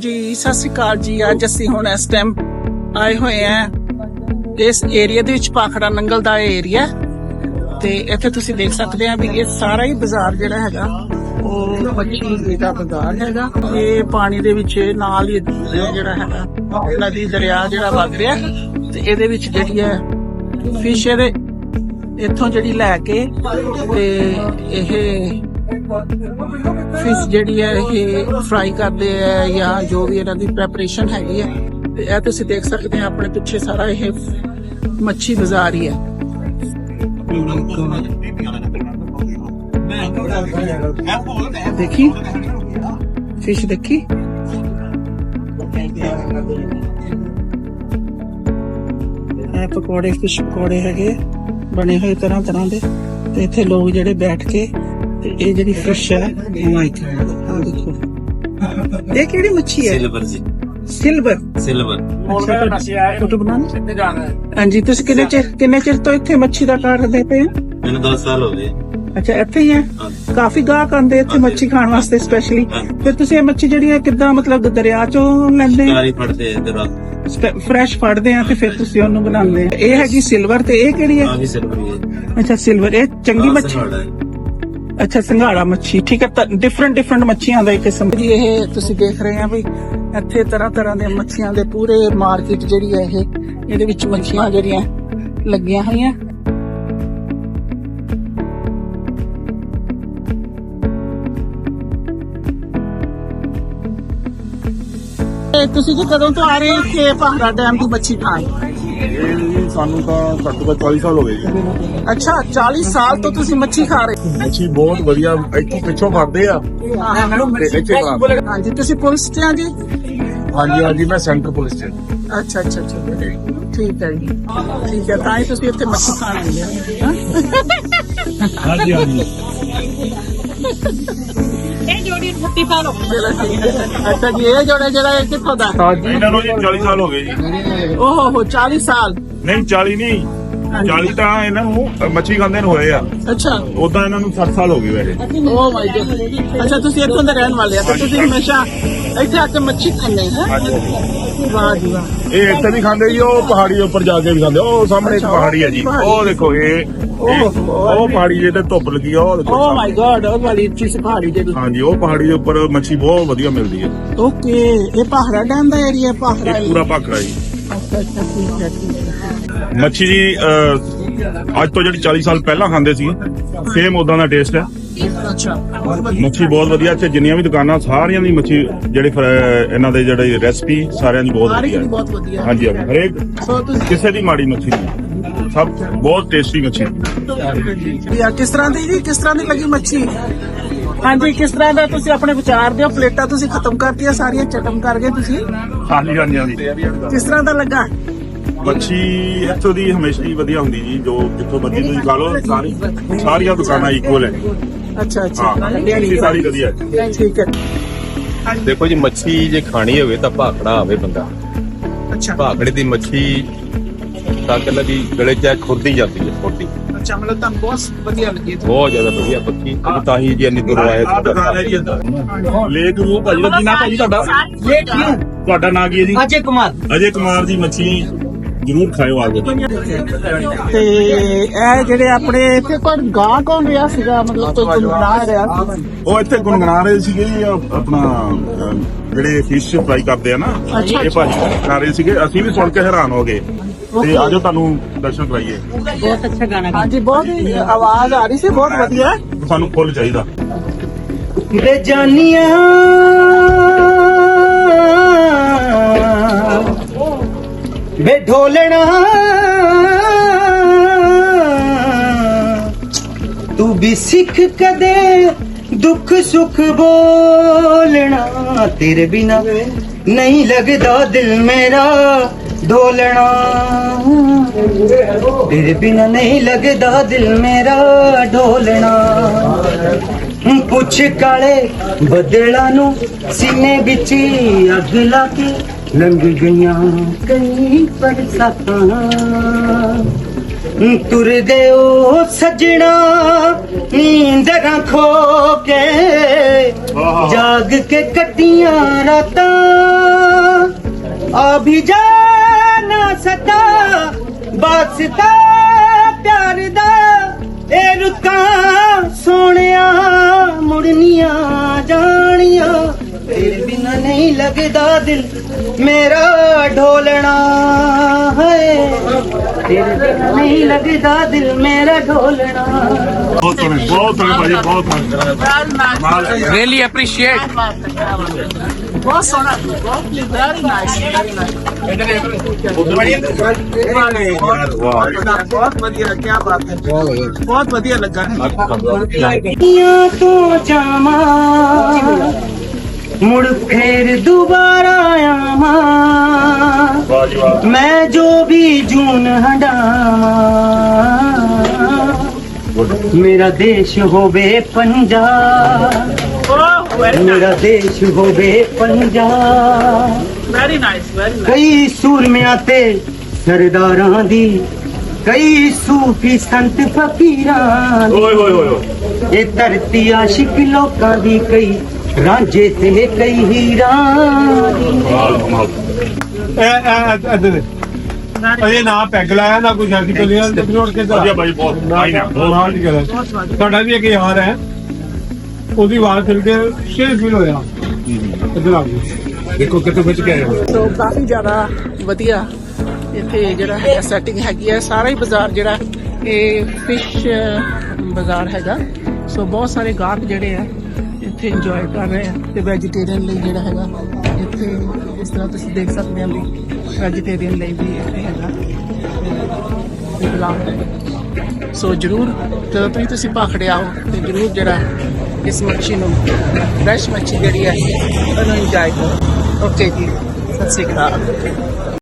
ਹਾਂਜੀ ਸਤਿ ਸ਼੍ਰੀ ਅਕਾਲ ਜੀ। ਅੱਜ ਅਸੀਂ ਹੁਣ ਇਸ ਟਾਈਮ ਆਏ ਹੋਏ ਆ ਇਸ ਏਰੀਆ ਦੇ ਵਿੱਚ ਪਾਖੜਾ ਨੰਗਲ ਦਾ ਏਰੀਆ ਤੇ ਇੱਥੇ ਤੁਸੀਂ ਦੇਖ ਸਕਦੇ ਆ ਵੀ ਇਹ ਸਾਰਾ ਹੀ ਬਾਜ਼ਾਰ ਜਿਹੜਾ ਹੈਗਾ, ਉਹ ਮੱਛੀ ਦਾ ਬਾਜ਼ਾਰ ਹੈਗਾ। ਇਹ ਪਾਣੀ ਦੇ ਵਿੱਚ ਨਾਲ ਹੀ ਜਿਹੜਾ ਹੈਗਾ ਨਦੀ ਦਰਿਆ ਜਿਹੜਾ ਵਗ ਰਿਹਾ। ਤੇ ਇਹਦੇ ਵਿੱਚ ਜਿਹੜੀ ਹੈ ਫਿਸ਼ ਇਹਦੇ ਇੱਥੋਂ ਜਿਹੜੀ ਲੈ ਕੇ ਤੇ ਇਹ ਫਿਸ਼ ਜਿਹੜੀ ਹੈ ਇਹ ਫਰਾਈ ਕਰਦੇ ਆ ਜਾਂ ਜੋ ਵੀ ਇਹਨਾਂ ਦੀ ਪ੍ਰੈਪਰੇਸ਼ਨ ਹੈਗੀ ਹੈ। ਤੇ ਇਹ ਤੁਸੀਂ ਦੇਖ ਸਕਦੇ ਆ, ਆਪਣੇ ਪਿੱਛੇ ਸਾਰਾ ਇਹ ਮੱਛੀ ਬਾਜ਼ਾਰ ਹੀ ਹੈ। ਦੇਖੀ? ਫਿਸ਼ ਦੇਖੀ? ਇਹ ਪਕੌੜੇ ਫਿਸ਼ ਪਕੌੜੇ ਹੈਗੇ, ਬਣੇ ਹੋਏ ਤਰ੍ਹਾਂ ਤਰ੍ਹਾਂ ਦੇ। ਤੇ ਇੱਥੇ ਲੋਕ ਜਿਹੜੇ ਬੈਠ ਕੇ ਤੇ ਇਹ ਜਿਹੜੀ ਫਿਸ਼ ਹੈ ਮਾਈਕ ਆ ਦੇਖੋ। ਇਹ ਕਿਹੜੀ ਮੱਛੀ ਹੈ? ਸਿਲਵਰ ਜੀ। ਸਿਲਵਰ ਸਿਲਵਰ ਫੋਟੋ ਬਣਾਉਣੀ ਹਾਂਜੀ ਤੁਸੀਂ ਕਿੰਨੇ ਚਿਰ ਕਿੰਨੇ ਚਿਰ ਤੋਂ ਇੱਥੇ ਮੱਛੀ ਦਾ ਕਾਰ ਕਰਦੇ ਪਏ ਹੋ? ਮੈਨੂੰ 10 ਸਾਲ ਹੋ ਗਏ। ਅੱਛਾ ਇੱਥੇ ਹੀ ਹੈ। ਕਾਫੀ ਗਾਹਕ ਆਉਂਦੇ ਇੱਥੇ ਮੱਛੀ ਖਾਣ ਵਾਸਤੇ ਸਪੈਸ਼ਲੀ। ਫਿਰ ਤੁਸੀਂ ਇਹ ਮੱਛੀ ਜਿਹੜੀ ਹੈ ਕਿੱਦਾਂ ਮਤਲਬ ਦਰਿਆ ਚੋਂ ਲੈਂਦੇ ਸ਼ਿਕਾਰੀ ਫੜਦੇ ਆ ਰਾਤ ਫਰੈਸ਼ ਫੜਦੇ ਆ ਤੇ ਫਿਰ ਤੁਸੀਂ ਉਹਨੂੰ ਬਣਾਉਂਦੇ ਆ ਇਹ ਹੈਗੀ ਸਿਲਵਰ ਤੇ ਇਹ ਕਿਹੜੀ ਹੈ? ਆ ਵੀ ਸਿਲਵਰ ਹੀ ਹੈ। ਅੱਛਾ ਸਿਲਵਰ ਇਹ ਚੰਗੀ ਆਹ ਮੱਛੀ। ਅੱਛਾ ਸੰਘਾੜਾ ਮੱਛੀ, ਠੀਕ ਹੈ ਡਿਫਰੈਂਟ ਡਿਫਰੈਂਟ ਮੱਛੀਆਂ ਦਾ ਇੱਕ ਕਿਸਮ। ਜੀ, ਇਹ ਤੁਸੀਂ ਦੇਖ ਰਹੇ ਆ ਵੀ ਇੱਥੇ ਤਰ੍ਹਾਂ ਤਰ੍ਹਾਂ ਦੀਆਂ ਮੱਛੀਆਂ ਦੇ ਪੂਰੇ ਮਾਰਕੀਟ ਜਿਹੜੀ ਹੈ ਇਹ, ਇਹਦੇ ਵਿੱਚ ਮੱਛੀਆਂ ਜਿਹੜੀਆਂ ਲੱਗੀਆਂ ਹੋਈਆਂ। ਤੁਸੀਂ ਜੀ ਕਦੋਂ ਤੋਂ ਆ ਰਹੇ ਹੋ ਇੱਥੇ ਪਹਾੜਾ ਡੈਮ ਦੀ ਮੱਛੀ ਖਾਣ? ਇਹ ਜੀ ਸਾਨੂੰ ਤਾਂ ਘੱਟੋ ਘੱਟ 40 ਸਾਲ ਹੋ ਗਏ ਜੀ। ਅੱਛਾ 40 ਸਾਲ ਤੋਂ ਤੁਸੀਂ ਮੱਛੀ ਖਾ ਰਹੇ ਮੱਛੀ ਬਹੁਤ ਵਧੀਆ ਇੱਥੋਂ ਪਿੱਛੋਂ ਫੜਦੇ ਆ। ਤੇ ਇੱਥੇ ਖਾਂਦੇ ਹਾਂਜੀ ਤੁਸੀਂ ਪੁਲਿਸ ਤੇ ਆ ਜੀ? ਹਾਂਜੀ ਹਾਂਜੀ ਮੈਂ ਸੈਂਟਰ ਪੁਲਿਸ ਚ। ਅੱਛਾ ਅੱਛਾ ਅੱਛਾ। ਠੀਕ ਹੈ ਜੀ। ਠੀਕ ਹੈ ਤਾਂ ਹੀ ਤੁਸੀਂ ਇੱਥੇ ਮੱਛੀ ਖਾਣ ਆਉਂਦੇ ਹੋ। ਹਾਂ? ਹਾਂਜੀ। ਹੈ। ਅੱਛਾ ਜੀ ਇਹ ਜੋੜਾ ਜਿਹੜਾ ਇਹ ਕਿੱਥੋਂ ਦਾ? ਇਹਨਾਂ ਨੂੰ ਜੀ 40 ਸਾਲ ਹੋ ਗਏ ਜੀ। ਓਹੋ ਹੋ 40 ਸਾਲ। ਨਹੀਂ 40 ਨਹੀਂ। 40 ਤਾਂ ਇਹਨਾਂ ਨੂੰ ਮੱਛੀ ਖਾਂਦੇ ਨੂੰ ਹੋਏ ਆ। ਅੱਛਾ। ਉਦਾਂ ਇਹਨਾਂ ਨੂੰ 60 ਸਾਲ ਹੋ ਗਏ ਵੈਸੇ। ਓ ਮਾਈ ਗॉड ਅੱਛਾ ਤੁਸੀਂ ਇੱਥੋਂ ਦੇ ਰਹਿਣ ਵਾਲੇ ਆ ਤੇ ਤੁਸੀਂ ਹਮੇਸ਼ਾ ਇੱਥੇ ਆ ਕੇ ਮੱਛੀ ਖਾਂਦੇ ਹੈ ਵਾਹ ਜੀ ਵਾਹ। ਇਹ ਇੱਥੇ ਵੀ ਖਾਂਦੇ ਜੀ ਉਹ ਪਹਾੜੀ ਉੱਪਰ ਜਾ ਕੇ ਵੀ ਖਾਂਦੇ ਉਹ ਸਾਹਮਣੇ ਇੱਕ ਪਹਾੜੀ ਹੈ ਜੀ। ਪਹਾੜੀ। ਉਹ ਦੇਖੋ ਇਹ ਇਹ- ਓਹ, ਉਹ ਪਹਾੜੀ ਜੇ ਤੇ ਧੁੱਪ ਲੱਗੀ ਆ ਉਹ ਦੇਖੋ ਓ ਮਾਈ ਗॉड ਉਹ ਵਾਲੀ ਚੀਜ਼ ਪਹਾੜੀ ਜਿਹੜੀ ਹਾਂਜੀ ਉਹ ਪਹਾੜੀ ਦੇ ਉੱਪਰ ਮੱਛੀ ਬਹੁਤ ਵਧੀਆ ਮਿਲਦੀ ਹੈ। ਓਕੇ ਇਹ ਪਹਾੜਾ ਡੈਮ ਦਾ ਏਰੀਆ ਪਹਾੜਾ ਇਹ ਪੂਰਾ ਭਾਖੜਾ ਜੀ। ਅੱਛਾ ਠੀਕ ਹੈ ਠੀਕ ਹੈ। ਮੱਛੀ ਜੀ ਅਹ, ਅੱਜ ਤੋਂ ਜਿਹੜੀ 40 ਸਾਲ ਪਹਿਲਾਂ ਖਾਂਦੇ ਸੀ ਸੇਮ ਉਦਾਂ ਦਾ ਟੇਸਟ ਹੈ। ਅੱਛਾ। ਮੱਛੀ ਬਹੁਤ ਵਧੀਆ ਇੱਥੇ ਜਿੰਨੀਆਂ ਵੀ ਦੁਕਾਨਾਂ ਸਾਰੀਆਂ ਦੀ ਮੱਛੀ ਜਿਹੜੇ ਫਰ- ਇਹਨਾਂ ਦੇ ਜਿਹੜੇ ਰੈਸਪੀ ਸਾਰਿਆਂ ਦੀ ਬਹੁਤ ਸਾਰੀ ਵਧੀਆ। ਦੀ ਹੈ। ਬਹੁਤ ਵਧੀਆ। ਹਾਂਜੀ ਹਾਂਜੀ। ਹਰੇਕ ਸੋ ਤੁਸੀਂ ਕਿਸੇ ਦੀ ਮਾੜੀ ਮੱਛੀ ਨਹੀਂ। ਸਭ ਬਹੁਤ ਟੇਸਟੀ ਮੱਛੀ। ਯਾ ਕਿਸ ਤਰ੍ਹਾਂ ਦੀ ਜੀ ਕਿਸ ਤਰ੍ਹਾਂ ਦੀ ਲੱਗੀ ਮੱਛੀ? ਹਾਂਜੀ ਕਿਸ ਤਰ੍ਹਾਂ ਦਾ ਤੁਸੀਂ ਆਪਣੇ ਵਿਚਾਰ ਦਿਓ ਪਲੇਟਾਂ ਤੁਸੀਂ ਖਤਮ ਕਰਤੀਆਂ ਸਾਰੀਆਂ ਚਟਮ ਕਰ ਗਏ ਤੁਸੀਂ। ਹਾਂਜੀ ਹਾਂਜੀ ਹਾਂਜੀ। ਕਿਸ ਤਰ੍ਹਾਂ ਦਾ ਲੱਗਾ? ਮੱਛੀ ਇੱਥੋਂ ਦੀ ਹਮੇਸ਼ਾ ਹੀ ਵਧੀਆ ਹੁੰਦੀ ਜੀ ਜੋ ਜਿੱਥੋਂ ਮਰਜ਼ੀ ਤੁਸੀਂ ਖਾ ਲਓ ਸਾਰੀ ਸਾਰੀਆਂ ਦੁਕਾਨਾਂ ਇਕੁਅਲ ਹੈ। ਅੱਛਾ ਅੱਛਾ। ਹਾਂ ਸਾਰੀ ਵਧੀਆ ਹੈ। ਠੀਕ ਹੈ। ਦੇਖੋ ਜੀ ਮੱਛੀ ਜੇ ਖਾਣੀ ਹੋਵੇ ਤਾਂ ਭਾਖੜਾ ਆਵੇ ਬੰਦਾ। ਅੱਛਾ। ਭਾਖੜੇ ਦੀ ਮੱਛੀ ਤਾਂ ਕਹਿੰਦਾ ਵੀ ਗਲੇ 'ਚ ਖੁਰਦੀ ਜਾਂਦੀ ਹੈ ਖੁਰਦੀ। ਅੱਛਾ ਮਤਲਬ ਤੁਹਾਨੂੰ ਬਹੁਤ ਵਧੀਆ ਲੱਗੀ ਬਹੁਤ ਜ਼ਿਆਦਾ ਵਧੀਆ ਪੱਕੀ ਤਾਂ ਹੀ ਜੀ ਇੰਨੀ ਦੂਰੋਂ ਆਏ ਲੇਕ ਰੂ ਭਾਜੀ ਦਾ ਕੀ ਨਾਮ ਭਾਜੀ ਤੁਹਾਡਾ? ਤੁਹਾਡਾ ਨਾਮ ਕੀ ਹੈ ਜੀ? ਅਜੇ ਕੁਮਾਰ। ਅਜੇ ਕੁਮਾਰ ਦੀ ਮੱਛੀ। ਜ਼ਰੂਰ ਖਾਇਓ ਆ ਕੇ। ਤੇ ਇਹ ਜਿਹੜੇ ਆਪਣੇ ਇੱਥੇ ਕੋਈ ਗਾਹ ਕੌਣ ਰਿਹਾ ਸੀਗਾ? ਮਤਲਬ ਕੋਈ ਗੁੰਮਰਾਹ ਰਿਹਾ ਉਹ ਇੱਥੇ ਗੁੰਗਣਾ ਰਹੇ ਸੀਗੇ ਆਪਣਾ ਜਿਹੜੇ ਫਿਸ਼ ਫਰਾਈ ਕਰਦੇ ਆ ਨਾ ਇਹ ਭਾਜੀ ਗੁੰਗਣਾ ਰਹੇ ਸੀਗੇ। ਅਸੀਂ ਵੀ ਸੁਣ ਕੇ ਹੈਰਾਨ ਹੋ ਗਏ। ਤੇ ਆਜੋ ਤੁਹਾਨੂੰ ਦਰਸ਼ਨ ਕਰਾਈਏ। ਬਹੁਤ ਅੱਛਾ ਗਾਣਾ ਹਾਂਜੀ ਬਹੁਤ ਹੀ ਆਵਾਜ਼ ਆ ਰਹੀ ਸੀ ਬਹੁਤ ਵਧੀਆ। ਸਾਨੂੰ ਫੁੱਲ ਚਾਹੀਦਾ। ਵੇ ਜਾਨੀਆਂ। ਵੇ ਢੋਲਣਾ ਤੂੰ ਵੀ ਸਿੱਖ ਕਦੇ ਦੁੱਖ ਸੁੱਖ ਬੋਲਣਾ। ਤੇਰੇ ਬਿਨਾ ਨਹੀਂ ਲੱਗਦਾ ਦਿਲ ਮੇਰਾ ਢੋਲਣਾ ਤੇਰੇ ਬਿਨਾ ਨਹੀਂ ਲੱਗਦਾ ਦਿਲ ਮੇਰਾ ਢੋਲਣਾ ਪੁੱਛ ਕਾਲੇ ਬਦਲਾਂ ਨੂੰ ਸੀਨੇ ਵਿੱਚ ਅੱਗ ਲਾ ਕੇ ਲੰਘ ਗਈਆਂ। ਕਈ ਬਰਸਾਤਾਂ ਤੁਰਦੇ ਓ ਸਜਣਾ ਨੀਂਦਰਾਂ ਖੋ ਕੇ ਜਾਗ ਕੇ ਕੱਟੀਆਂ ਰਾਤਾਂ। ਆ ਵੀ ਜਾ ਨਾ ਸਕਾ ਬਸਤਾ ਪਿਆਰ ਦਾ। ਇਹ ਰੁੱਤਾਂ ਸੋਹਣਿਆ ਮੁੜਨੀਆਂ ਜਾਣੀਆਂ। ਤੇਰੇ ਬਿਨਾ ਨਹੀਂ ਲੱਗਦਾ ਦਿਲ। ਮੇਰਾ ਢੋਲਣਾ ਹੈ ਤੇਰੇ ਬਿਨਾ ਨਹੀਂ ਲੱਗਦਾ ਦਿਲ ਮੇਰਾ ਢੋਲਣਾ ਬਹੁਤ ਸੋਹਣੇ ਬਹੁਤ ਸੋਹਣੇ ਭਾਜੀ ਬਹੁਤ ਸੋਹਣੇ ਮਾਲ ਰੀਲੀ ਅਪਰੀਸ਼ੀਏਟ ਬਹੁਤ ਸੋਹਣਾ ਬਹੁਤ ਵੈਰੀ ਨਾਈਸ ਵੈਰੀ ਮੁੜ ਫੇਰ ਦੁਬਾਰਾ ਆਵਾਂ। ਮੈਂ ਜੋ ਵੀ ਜੂਨ ਹੰਡਾਵਾਂ ਮੇਰਾ ਦੇਸ਼ ਹੋਵੇ ਪੰਜਾਬ। ਮੇਰਾ ਦੇਸ਼ ਹੋਵੇ ਪੰਜਾਬ। ਵੈਰੀ ਨਾਈਸ ਵੈਰੀ ਕਈ ਸੂਰਮਿਆਂ ਤੇ ਸਰਦਾਰਾਂ ਦੀ ਕਈ ਸੂਫੀ ਸੰਤ ਫਕੀਰਾਂ ਓਏ ਹੋਏ ਹੋਏ ਇਹ ਧਰਤੀ ਆਸ਼ਿਕ ਲੋਕਾਂ ਦੀ ਕਈ ਰਾਂਝੇ ਤੇ ਕਈ ਹੀਰਾਂ। ਦੀ ਕਮਾਲ। ਕਮਾਲ ਅਜੇ ਨਾ ਪੈਗ ਲਾਇਆ ਨਾ ਕੋਈ ਸ਼ਾਦੀ ਕੋਲ ਜੋੜ ਕੇ ਵਧੀਆ ਭਾਈ ਬਹੁਤ ਆਈ ਨਾ ਬਹੁਤ ਦੀ ਗੱਲ ਹੈ। ਸਾਡਾ ਵੀ ਇੱਕ ਯਾਰ ਹੈ। ਉਹਦੀ ਆਵਾਜ਼ ਸੁਣ ਕੇ ਸ਼ੇਰ ਫੀਲ ਹੋਇਆ। ਇੱਧਰ ਆ ਜਾਓ। ਦੇਖੋ ਕਿੱਥੇ ਵਿੱਚ ਕੇ ਆਏ ਹੋ। ਸੋ ਕਾਫੀ ਜ਼ਿਆਦਾ ਵਧੀਆ ਇੱਥੇ ਜਿਹੜਾ ਹੈਗਾ ਸੈਟਿੰਗ ਹੈਗੀ ਹੈ। ਸਾਰਾ ਹੀ ਬਾਜ਼ਾਰ ਜਿਹੜਾ ਇਹ ਫਿਸ਼ ਬਾਜ਼ਾਰ ਹੈਗਾ। ਸੋ ਬਹੁਤ ਸਾਰੇ ਗਾਹਕ ਜਿਹੜੇ ਆ ਇੱਥੇ ਇੰਜੋਏ ਕਰ ਰਹੇ ਆ ਤੇ ਵੈਜੀਟੇਰੀਅਨ ਲਈ ਜਿਹੜਾ ਹੈਗਾ, ਇੱਥੇ ਇਸ ਤਰ੍ਹਾਂ ਤੁਸੀਂ ਦੇਖ ਸਕਦੇ ਆ ਵੀ ਵੈਜੀਟੇਰੀਅਨ ਲਈ ਵੀ ਇੱਥੇ ਹੈਗਾ ਇੰਤਜ਼ਾਮ ਹੈ। ਸੋ ਜਰੂਰ ਜਦੋਂ ਤੁਸੀਂ ਤੁਸੀਂ ਭਾਖੜੇ ਆਓ ਤੇ ਜਰੂਰ ਜਿਹੜਾ ਇਸ ਮੱਛੀ ਨੂੰ ਫਰੈਸ਼ ਮੱਛੀ ਜਿਹੜੀ ਹੈ, ਉਹਨੂੰ ਇੰਜੋਏ ਕਰੋ। ਓਕੇ ਜੀ, ਸਤਿ ਸ਼੍ਰੀ ਅਕਾਲ।